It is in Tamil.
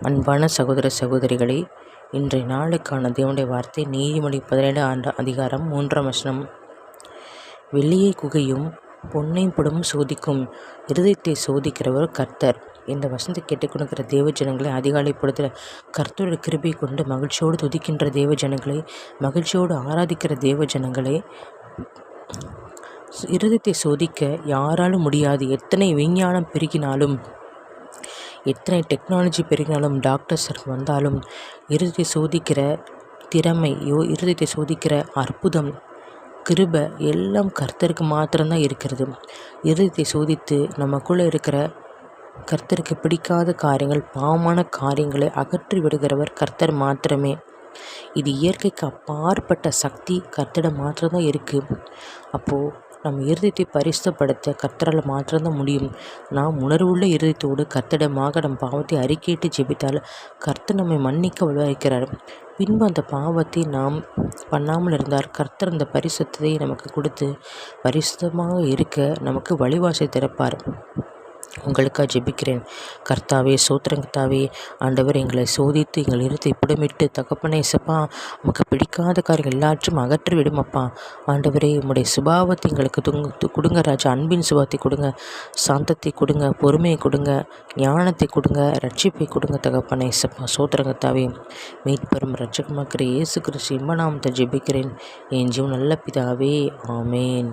அன்பான சகோதர சகோதரிகளே இன்றைய நாளுக்கான தேவனுடைய வார்த்தை நீதிமொழி பதினேழு ஆண்டு அதிகாரம் மூன்றாம் வசனம். வெள்ளியை குகையும் பொன்னை புடமும் சோதிக்கும் இருதயத்தை சோதிக்கிறவர் கர்த்தர். இந்த வசந்தை கேட்டுக்கொடுக்கிற தேவ ஜனங்களை அதிகாலை பொழுதில் கர்த்தருடைய கிருபை கொண்டு மகிழ்ச்சியோடு துதிக்கின்ற தேவ ஜனங்களை மகிழ்ச்சியோடு ஆராதிக்கிற தேவ ஜனங்களை இருதயத்தை சோதிக்க யாராலும் முடியாது. எத்தனை விஞ்ஞானம் பெருகினாலும் எத்தனை டெக்னாலஜி பெருகினாலும் டாக்டர்ஸ் வந்தாலும் இருதயத்தை சோதிக்கிற திறமையோ இருதயத்தை சோதிக்கிற அற்புதம் கிருப எல்லாம் கர்த்தருக்கு மாத்திரம்தான் இருக்கிறது. இருதயத்தை சோதித்து நமக்குள்ளே இருக்கிற கர்த்தருக்கு பிடிக்காத காரியங்கள் பாவமான காரியங்களை அகற்றி விடுகிறவர் கர்த்தர் மாத்திரமே. இது இயற்கைக்கு அப்பாற்பட்ட சக்தி கர்த்தரிடம் மாத்திரம்தான் இருக்குது அப்போது நம் இருதயத்தை பரிசுத்தப்படுத்த கர்த்தரால் மாற்றம்தான் முடியும். நாம் உணர்வுள்ள இருதயத்தோடு கர்த்தடமாக நம் பாவத்தை அறிக்கையிட்டு ஜெபித்தால் கர்த்தர் நம்மை மன்னிக்க வழிவகுக்கிறார். பின்பு அந்த பாவத்தை நாம் பண்ணாமல் இருந்தால் கர்த்தர் அந்த பரிசுத்தத்தை நமக்கு கொடுத்து பரிசுத்தமாக இருக்க நமக்கு வழிவாசை திறப்பார். உங்களுக்காக ஜெபிக்கிறேன். கர்த்தாவே சோத்திரம் ஆண்டவர் எங்களை சோதித்து எங்கள் இருத்தை புடமிட்டு தகப்பனே சப்பா நமக்கு பிடிக்காத காரியம் எல்லாற்றும் அகற்றி விடுமப்பா. ஆண்டவரே உம்முடைய சுபாவத்தை எங்களுக்கு துங்க கொடுங்க ராஜா. அன்பின் சுபாவத்தை கொடுங்க சாந்தத்தை கொடுங்க பொறுமையை கொடுங்க ஞானத்தை கொடுங்க ரட்சிப்பை கொடுங்க தகப்பனே சப்பா சோத்திரங்கத்தாவே மீட்பெரும் ரட்சகமாக்கிற இயேசு கிறிஸ்து இம்ம நாமத்தை ஜெபிக்கிறேன். என் ஜீவன் நல்ல பிதாவே. ஆமேன்.